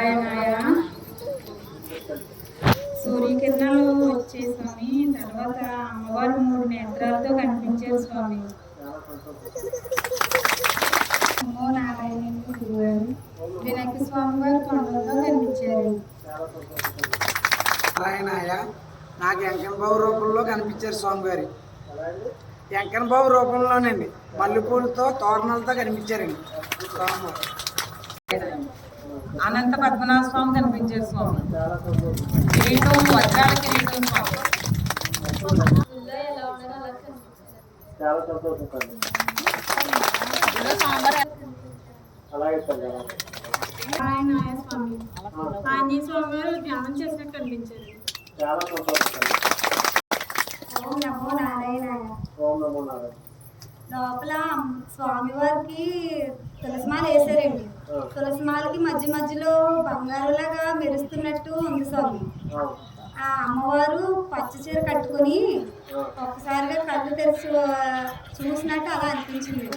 నారాయణాయ. సూర్యకిరణాలు వచ్చే స్వామి తర్వాత అమ్మవారు మూడు నేత్రాలతో కనిపించారు స్వామి. అమ్మో నారాయణ గురువారు. వినాయక స్వామి వారు కొండలతో కనిపించారు. నారాయణాయ నాకు వెంకటబాబు బాబు రూపంలో కనిపించారు స్వామివారి. వెంకన్న బాబు రూపంలోనండి. మల్లెపూలతో తోరణాలతో కనిపించారండి. స్వామివారు. అనంత పద్మనాభ స్వామి కనిపించారు స్వామి. కిరీటం వజ్రాల కిరీటం స్వామి. చాలా స్వామి ఆంజనేయ స్వామి వారు ధ్యానం చేసినట్టు కనిపించారు చాలా సంతోషం తల్లి ఓం నమో నారాయణాయ ఓం నమో నారాయణ లోపల స్వామివారికి తులసిమాల వేసారండి తులసిమాలకి మధ్య మధ్యలో బంగారులాగా మెరుస్తున్నట్టు ఉంది స్వామి. ఆ. అమ్మవారు పచ్చ చీర కట్టుకొని ఒక్కసారిగా కళ్ళు తెరిచి చూసినట్టు అలా అనిపించింది.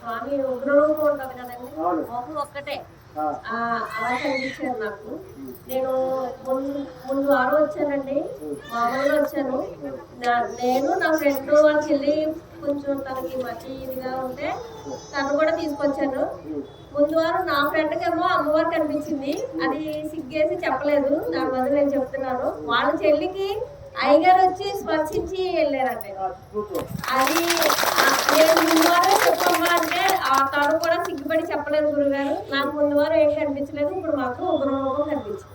స్వామి ఉగ్రరూపం ఉంటుంది కదండి. ఒక్కటే. అలా కనిపించారు నాకు. నేను ముందు ముందు వారం వచ్చానండి. మామూలుగా వచ్చాను. నేను నా ఫ్రెండ్ వాళ్ళ చెల్లి కొంచెం తనకి మట్టి ఇదిగా ఉంటే తను కూడా తీసుకొచ్చాను. ముందు వారం నా ఫ్రెండ్కి ఏమో అమ్మవారు కనిపించింది. అది సిగ్గేసి చెప్పలేదు. దాని బదులు నేను చెప్తున్నాను. వాళ్ళ చెల్లికి అయ్యగారు వచ్చి స్పర్శించి అద్భుతం. అది ఆ, నేను ముందు వారం చెప్పమ్మా అంటే ఆ తను కూడా సిగ్గుపడి చెప్పలేదు గురుగారు నాకు ముందు వారం ఏం కనిపించలేదు ఇప్పుడు మాకు ఒక రూపం కనిపించింది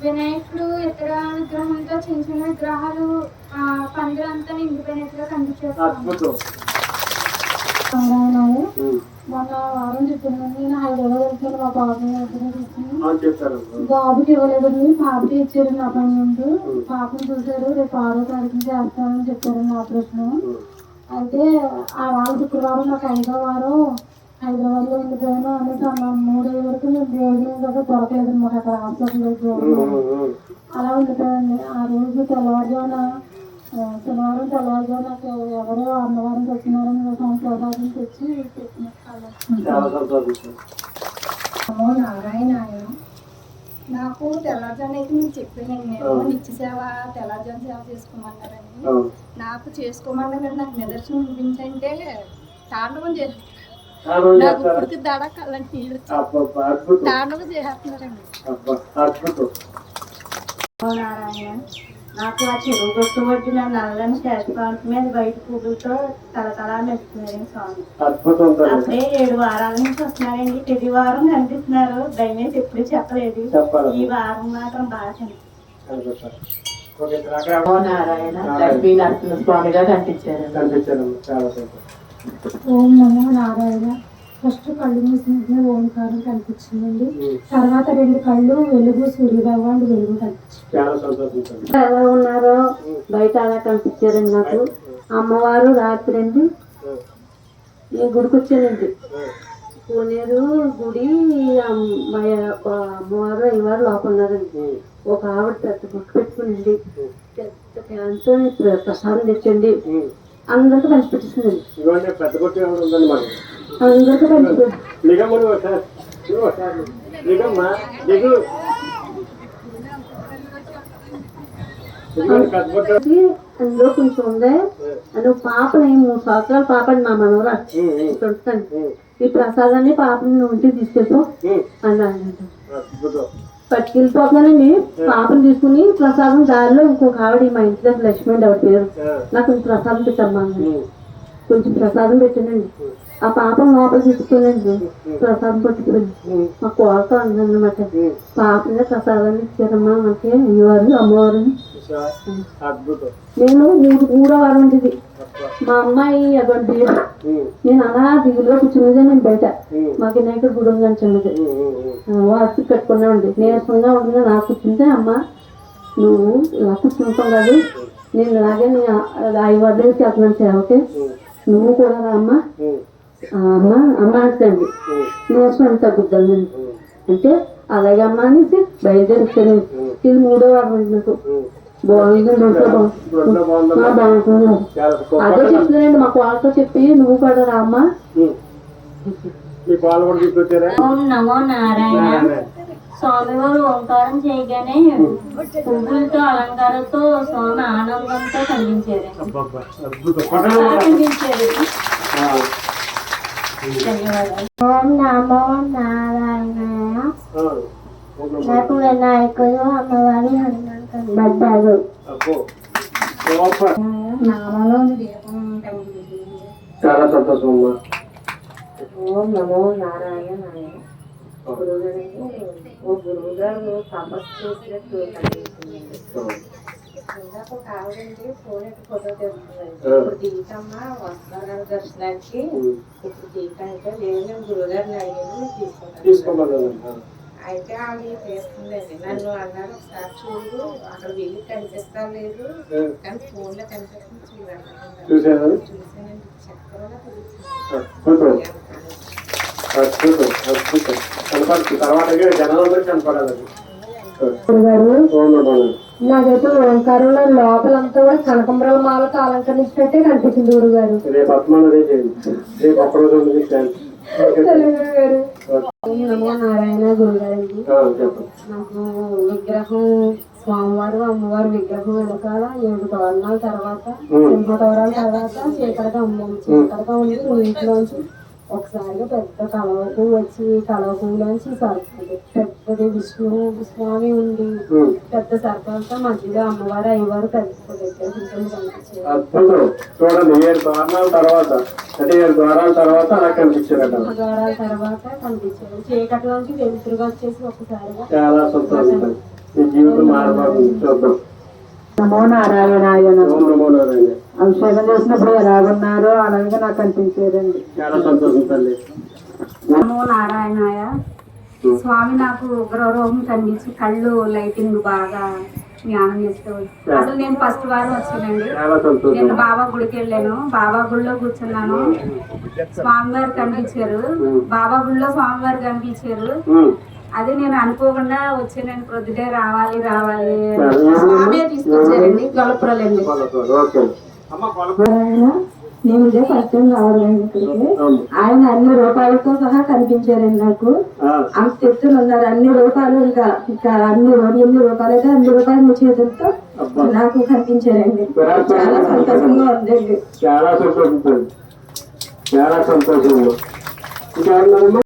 వినాయకుడు ఇతర విగ్రహంతో చిన్న చిన్న విగ్రహాలు పందిరంతా నిండిపోయినట్టుగా కనిపించారు మొన్న వారం నేను హైదరాబాద్ వెళ్తాను మా బాబు బాబుకి ఇవ్వలేదండి పాపకి ఇచ్చారు నా పని ముందు. పాపను చూశారు రేపు ఆరో తారీఖు చేస్తానని చెప్పారండి ఆపరేషన్ అయితే ఆ వారం శుక్రవారం నాకు ఐదో వారం. హైదరాబాద్లో ఉండిపోయాను అనేసి అన్నాను మూడు వరకు నేను భోజనం కూడా దొరకలేదు మాకు అక్కడ హాస్పిటల్లో అలా ఉండిపోయాను. ఆ రోజు తెల్లవారుజామున శనివారం తెల్లవారుజామున నాకు ఎవరో అన్నవారం వచ్చినారని ప్రసాదం తెచ్చి నమో నారాయణాయ నాకు తెల్లారుజామున అయితే మీకు చెప్పానండి నేను నిత్య సేవ తెల్లారుజాము సేవ చేసుకోమన్నారని అవును. నాకు చేసుకోమన్నా కదా నాకు నిదర్శనం చూపించంటే తాండవం చేసి ఆ రోజు నాకు ఇప్పటికి దడ కళ్ళని నీళ్ళు. తాండవం చేస్తున్నారండి నారాయణ నాకు ఆ చెరువు గొట్టు పట్టిన నల్లని శేషపాంత మీద బయట పువ్వులతో తలతలా మెస్తున్నారండి స్వామి. అద్భుతం తల్లి అప్పుడే ఏడు వారాల నుంచి వస్తున్నారండి. ప్రతి వారం కనిపిస్తున్నారు. దయచేసి ఎప్పుడు చెప్పలేదు. చెప్పాలి. ఈ వారం మాత్రం బాగా ఓకే అక్కడ. నారాయణ లక్ష్మీ నరసింహ స్వామిగా కనిపించారు కనిపించారు. చాలా సంతోషం. ఓం నమో నారాయణ. ఫస్ట్ కళ్ళు మూసిన ఓంకారం కనిపించిందండి. తర్వాత రెండు కళ్ళు వెలుగు సూర్య భగవానుడు వెలుగు కనిపించింది. ఎలా ఉన్నారో బయట అలా కనిపించారండి నాకు. అమ్మవారు రాత్రి అండి ఈ గుడికి వచ్చానండి. కోనేరు గుడి అమ్మాయి అమ్మవారు అయ్యవారు లోపల ఉన్నారండి. ఒక ఆవిడ పెద్ద బుక్ పెట్టుకునండి పెద్ద క్యాన్సర్ ప్రసాదం తెచ్చండి. అందరికీ పంచిపెట్టేసిందండి ఇదిగోండి పెద్ద నువ్వు ఒకసారి ఒకసారి దిగు అందులో కొంచెం ఉంది పాపని మూడు సంవత్సరాల పాపని మా మనవరా చూస్తాను ఈ ప్రసాదాన్ని పాపని నువ్వు ఇంటికి తీసుకెళ్ళిపో అన్నాడు అద్భుతం పట్టుకెళ్ళిపోతున్నానండి పాపని తీసుకుని ప్రసాదం దారిలో ఇంకొక ఆవిడ మా ఇంటి దగ్గర లక్ష్మి ఆవిడ పేరు నాకు ప్రసాదం పెట్టమ్మా. కొంచెం ప్రసాదం పెట్టానండి ఆ పాపం లోపల తీసుకునండి ప్రసాదం పట్టుకుని మా కోళ్ళతో అందనమాట పాపనే ప్రసాదాన్ని ఇచ్చారమ్మా మనకి అయ్యవారు అమ్మవారు. నేను మూడు మూడో వారం ఉంటుంది మా అమ్మాయి అటువంటి నేను అలా కూర్చున్నదే నేను బయట. మా వినాయకుడు గుడి ఉందని చిన్నది వాటి కట్టుకున్నామండి నీరసంగా ఉంటుంది నాకు కూర్చుంటే అమ్మ నువ్వు ఇలా కూర్చుంటావు కాదు. నేను ఇలాగే నేను ఐదు వద్దకి వెళ్తున్నాను సేవకి నువ్వు కూడా రా అమ్మ. అమ్మ అమ్మ అంటండి తగ్గుద్దండి అంటే అలాగే అమ్మ అనేసి బయలుదేరిస్తాను ఇది మూడో వారం నాకు. బాగుంది బాగుంటుంది అదే చెప్తున్నానండి మాకు వాళ్ళతో చెప్పి నువ్వు కూడా రామ్మా మీ పాలు కూడా తీసుకొచ్చారా ఓం నమో నారాయణ. స్వామివారు ఓంకారం చేయగానే పువ్వులతో అలంకారంతో స్వామి ఆనందంతో కనిపించారు అబ్బబ్బా, అద్భుతం కొట్టడం కూడా. కనిపించారు ఆ, ధన్యవాదాలు ఓం నమో నారాయణ నాకు వినాయకుడు అమ్మవారి హనుమంతుడు దీపం చాలా సంతోషం అమ్మా ఓం నమో నారాయణాయ ఓ గురువు గారు తపస్సు చేసినట్టు ఇందాక ఒక ఆవిడండి ఫోన్ ఎత్తి ఫోటో ఇప్పుడు వస్తున్నారు దర్శనానికి ఇప్పుడు లేదు నేను అడిగాను తీసుకుంటాను అయితే ఆవిడ చేస్తుందండి? నన్ను అన్నారు ఒకసారి చూడు అక్కడ వెళ్ళి కనిపిస్తా లేదు కానీ ఫోన్లో కనిపిస్తుంది చూడాలి చూసాను చూసానండి చక్కగా తర్వాత జనాలందరూ కనపడాలి అవును నాకైతే ఓంకారంలో లోపలంతా కూడా కనకంబరాల మాలతో అలంకరించినట్టే కనిపించింది రేపు అదే చేయండి. రేపు ఒక్కరోజు ఉంది నమో నారాయణ గురుగారికి నాకు విగ్రహం స్వామివారు అమ్మవారి విగ్రహం వెనకాల ఏడు తోరణాల తర్వాత సింహ తోరణాల తర్వాత చీకటిగా ఉంది చీకటిగా ఉండి ఇంట్లోంచి ఒకసారిగా పెద్ద కలవకు వచ్చి కలవకులోంచి సరుకుంది పెద్దది విష్ణు స్వామి ఉండి పెద్ద సర్పంతో మధ్యలో అమ్మవారు అయ్యవారు పెద్ద చూడండి ఏడు ద్వారాల తర్వాత అంటే ఏడు ద్వారాల తర్వాత అలా కనిపించారట. ద్వారాల తర్వాత కనిపించారు. చీకటిలోంచి వెలుతురుగా వచ్చేసి ఒకసారిగా చాలా సంతోషం. మీ జీవితం మారబోతుంది చూద్దాం. నమో నమో. నారాయణ అభిషేకం చేసినప్పుడు ఎలాగున్నారో అలాగే నాకు అనిపించేదండి. చాలా సంతోషం తల్లి. నమో నారాయణాయ. స్వామి నాకు ఉగ్రరూపం కనిపించి కళ్ళు లైటింగ్ బాగా జ్ఞానం చేసేవాడు అసలు నేను ఫస్ట్ వారం వచ్చానండి నేను బాబా గుడికి వెళ్ళాను. బాబా గుడిలో కూర్చున్నాను. స్వామివారు కనిపించారు. బాబా గుడిలో స్వామివారు కనిపించారు. అదే నేను అనుకోకుండా వచ్చానండి. ప్రొద్దుటే రావాలి రావాలి స్వామి తీసుకొచ్చారండి. కొలకు నేను ఇదే ఫస్ట్ టైం ఆయన అన్ని రూపాయలతో సహా కనిపించారండి నాకు. అంత చెప్తులు ఉన్నారు అన్ని రూపాయలు ఇంకా ఇంకా అన్ని ఎన్ని రూపాయలు అయితే అన్ని రూపాయలు మీ చేతులతో నాకు కనిపించారండి. చాలా సంతోషంగా ఉందండి. చాలా సంతోషం. చాలా సంతోషం ఇంకా